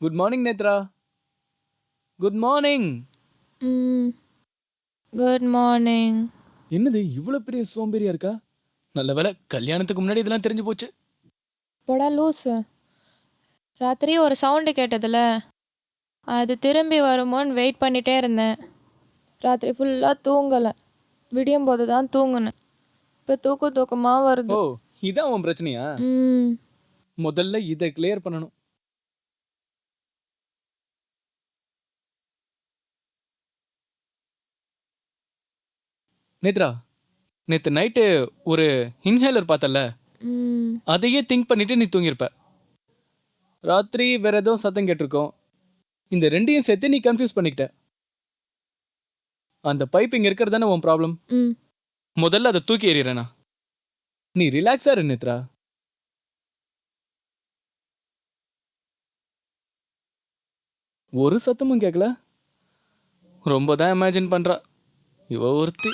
Good morning Netra good morning good morning என்னது இவ்வளோ பெரிய சோம்பேறியா இருக்கா? நல்ல வேளை கல்யாணத்துக்கு முன்னாடி இதெல்லாம் தெரிஞ்சு போச்சு. போடா லூஸு ராத்திரி ஒரு சவுண்டு கேட்டதில்ல அது திரும்பி வருமோன்னு வெயிட் பண்ணிட்டே இருந்தேன். ராத்திரி ஃபுல்லாக தூங்கலை. விடியும் போது தான் தூங்குனேன். இப்போ தூக்க தூக்கமாக வருது. ஓ இதான் உன் பிரச்சனையா? ம். முதல்ல இதை கிளியர் பண்ணணும். நேத்ரா நேத்து நைட்டு ஒரு இன்ஹேலர் பார்த்தல அதையே திங்க் பண்ணிட்டு நீ தூங்கியிருப்ப. ராத்திரி வேற எதுவும் சத்தம் கேட்டிருக்கோம். இந்த ரெண்டையும் சேர்த்து நீ கன்ஃபியூஸ் பண்ணிக்கிட்ட. அந்த பைப் இங்க இருக்கிறது தானே உன் ப்ராப்ளம் முதல்ல அதை தூக்கி எறியறேனா நீ ரிலாக்ஸா இரு நேத்ரா. ஒரு சத்தமும் கேட்கல ரொம்ப தான் இமேஜின் பண்றா. இவ ஒருத்தி.